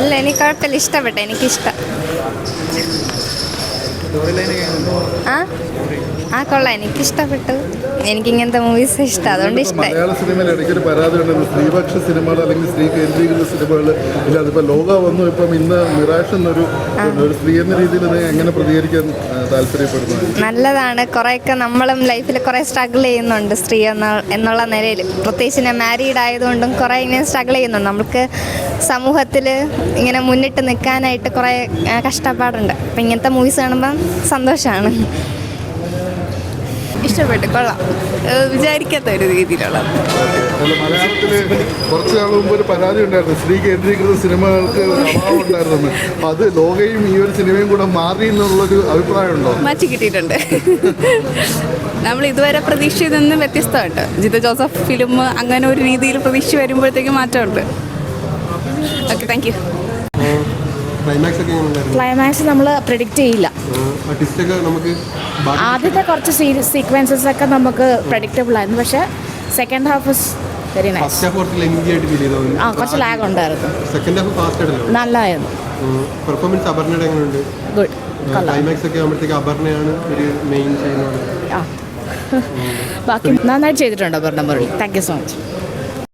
ഇല്ല എനിക്ക് കുഴപ്പമില്ല. ഇഷ്ടപ്പെട്ടു. എനിക്കിഷ്ടം. ആ? ആ കൊള്ളാം. എനിക്കിഷ്ടപ്പെട്ടു. എനിക്കിങ്ങനത്തെ മൂവീസ് ഇഷ്ടം. അതുകൊണ്ട് ഇഷ്ടമായി മലയാള സിനിമയിൽ ഇടയ്ക്കൊരു പരാതി ഉണ്ടെന്ന് സ്ത്രീപക്ഷ സിനിമകൾ അല്ലെങ്കിൽ സ്ത്രീ കേന്ദ്രീകൃത സിനിമകൾ. ഇല്ല അതിപ്പോൾ ലോക വന്നു. ഇപ്പം ഇന്ന് മിറാഷ് എന്നൊരു ഒരു സ്ത്രീ എന്ന രീതിയിൽ ഇത് എങ്ങനെ പ്രതികരിക്കാൻ ആ, താല്പര്യപ്പെടുന്നു നല്ലതാണ്. കുറേയൊക്കെ നമ്മളും ലൈഫിൽ കുറേ സ്ട്രഗിൾ ചെയ്യുന്നുണ്ട് സ്ത്രീ എന്ന എന്നുള്ള നിലയിൽ. പ്രത്യേകിച്ച് ഞാൻ മാരീഡ് ആയതുകൊണ്ടും കുറേ ഇങ്ങനെ സ്ട്രഗിൾ ചെയ്യുന്നുണ്ട്. നമുക്ക് സമൂഹത്തിൽ ഇങ്ങനെ മുന്നിട്ട് നിൽക്കാനായിട്ട് കുറേ കഷ്ടപ്പാടുണ്ട്. അപ്പം ഇങ്ങനത്തെ മൂവീസ് കാണുമ്പം സന്തോഷമാണ് ഇഷ്ടപ്പെട്ടു കൊള്ളാം. വിചാരിക്കാത്ത ഒരു രീതിയിലുള്ള. മലയാളത്തിൽ കുറച്ച് നാൾ മുമ്പ് ഒരു പരാതി ഉണ്ടായിരുന്നു. സ്ത്രീ കേന്ദ്രീകൃത സിനിമകൾക്ക് അഭാവം ഉണ്ടായിരുന്നെന്ന്. അപ്പം അത് ലോകയും ഈ ഒരു സിനിമയും കൂടെ മാറി എന്നുള്ളൊരു അഭിപ്രായമുണ്ടോ? മാറ്റി കിട്ടിയിട്ടുണ്ട്. നമ്മൾ ഇതുവരെ പ്രതീക്ഷയിൽ നിന്ന് വ്യത്യസ്തമായിട്ട് ജിത ജോസഫ് ഫിലിം അങ്ങനെ ഒരു രീതിയിൽ പ്രതീക്ഷ വരുമ്പോഴത്തേക്കും മാറ്റമുണ്ട്. Okay thank you. ക്ലൈമാക്സ് നമ്മൾ പ്രിഡിക്റ്റ് ചെയ്യില്ല. ആദ്യത്തെ കുറച്ച് സീക്വൻസസ് ഒക്കെ നമുക്ക് പ്രഡിക്റ്റബിൾ ആയിരുന്നു. പക്ഷെ സെക്കൻഡ് ഹാഫ് വെരി നൈസ് ആ കുറച്ച് ലാഗ് ഉണ്ടായിരുന്നു. സെക്കൻഡ് ഹാഫ് ഫാസ്റ്റ് നല്ലതായിരുന്നു പെർഫോമൻസ് അപർണയുടെ എങ്ങനെയുണ്ട്? ഗുഡ് ക്ലൈമാക്സ് ഒക്കെ ആകുമ്പോഴത്തേക്ക് അപർണയാണ് ഒരു മെയിൻ ചെയ്യുന്നത്. ബാക്കി നന്നായിട്ട് ചെയ്തിട്ടുണ്ട് Aparna Murali. Thank you so much